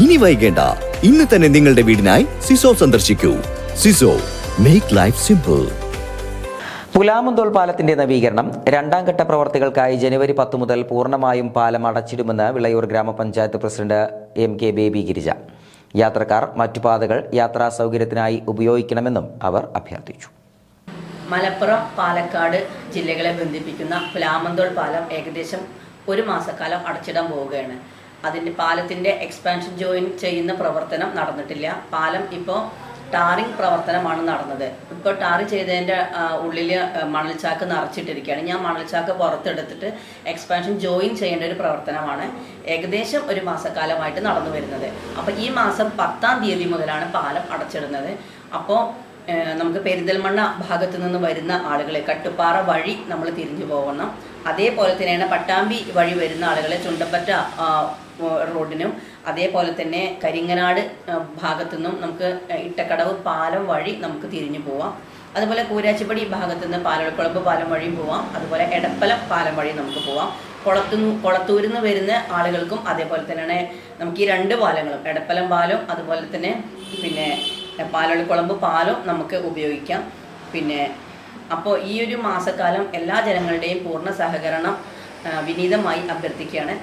ഇനി വൈകേണ്ട. ഇന്ന് തന്നെ നിങ്ങളുടെ വീടിനായി സിസോ സന്ദർശിക്കൂ. സിസോ മേക്ക് ലൈഫ് സിമ്പിൾ പുലാമന്തോൾ പാലത്തിന്റെ നവീകരണം രണ്ടാം ഘട്ട പ്രവർത്തികൾക്കായി ജനുവരി പത്ത് മുതൽ പൂർണമായും പാലം അടച്ചിടുമെന്ന് വിളയൂർ ഗ്രാമപഞ്ചായത്ത് president M K Baby Girija. യാത്രക്കാർ മറ്റു പാതകൾ യാത്രാ സൗകര്യത്തിനായി ഉപയോഗിക്കണമെന്നും അവർ അഭ്യർത്ഥിച്ചു. മലപ്പുറം പാലക്കാട് ജില്ലകളെ ബന്ധിപ്പിക്കുന്ന പുലാമന്തോൾ പാലം ഏകദേശം ഒരു മാസക്കാലം അടച്ചിടാൻ പോവുകയാണ്. അതിന്റെ പാലത്തിന്റെ എക്സ്പാൻഷൻ ജോയിൻ ചെയ്യുന്ന പ്രവർത്തനം നടന്നിട്ടില്ല. പാലം ഇപ്പോൾ ടാറിംഗ് പ്രവർത്തനമാണ് നടന്നത്. ഇപ്പോൾ ടാറ് ചെയ്തതിന്റെ ഉള്ളിൽ മണൽച്ചാക്ക് നിറച്ചിട്ടിരിക്കുകയാണ്. ഞാൻ മണൽച്ചാക്ക് പുറത്തെടുത്തിട്ട് എക്സ്പാൻഷൻ ജോയിൻ ചെയ്യേണ്ട ഒരു പ്രവർത്തനമാണ് ഏകദേശം ഒരു മാസക്കാലമായിട്ട് നടന്നു വരുന്നത്. അപ്പോൾ ഈ മാസം പത്താം തീയതി മുതലാണ് പാലം അടച്ചിടുന്നത്. അപ്പോൾ നമുക്ക് പെരിന്തൽമണ്ണ ഭാഗത്തു നിന്ന് വരുന്ന ആളുകളെ കട്ടുപ്പാറ വഴി നമ്മൾ തിരിഞ്ഞു പോകണം. അതേപോലെ തന്നെയാണ് പട്ടാമ്പി വഴി വരുന്ന ആളുകളെ ചുണ്ടപ്പറ്റ റോഡിനും അതേപോലെ തന്നെ കരിങ്ങനാട് ഭാഗത്തു നിന്നും നമുക്ക് ഇട്ടക്കടവ് പാലം വഴി നമുക്ക് തിരിഞ്ഞു പോവാം. അതുപോലെ കൂരാച്ചിപ്പടി ഭാഗത്തു നിന്ന് പാലക്കുളമ്പ് പാലം വഴിയും പോവാം. അതുപോലെ എടപ്പലം പാലം വഴി നമുക്ക് പോവാം. കുളത്തു കുളത്തൂരിൽ നിന്ന് വരുന്ന ആളുകൾക്കും അതേപോലെ തന്നെയാണ് നമുക്ക് ഈ രണ്ട് പാലങ്ങളും എടപ്പലം പാലം അതുപോലെ തന്നെ പിന്നെ പാലളിക്കുളമ്പ് പാലും നമുക്ക് ഉപയോഗിക്കാം. പിന്നെ അപ്പോൾ ഈ ഒരു മാസക്കാലം എല്ലാ ജനങ്ങളുടെയും പൂർണ സഹകരണം വിനീതമായി അഭ്യർത്ഥിക്കുകയാണ്.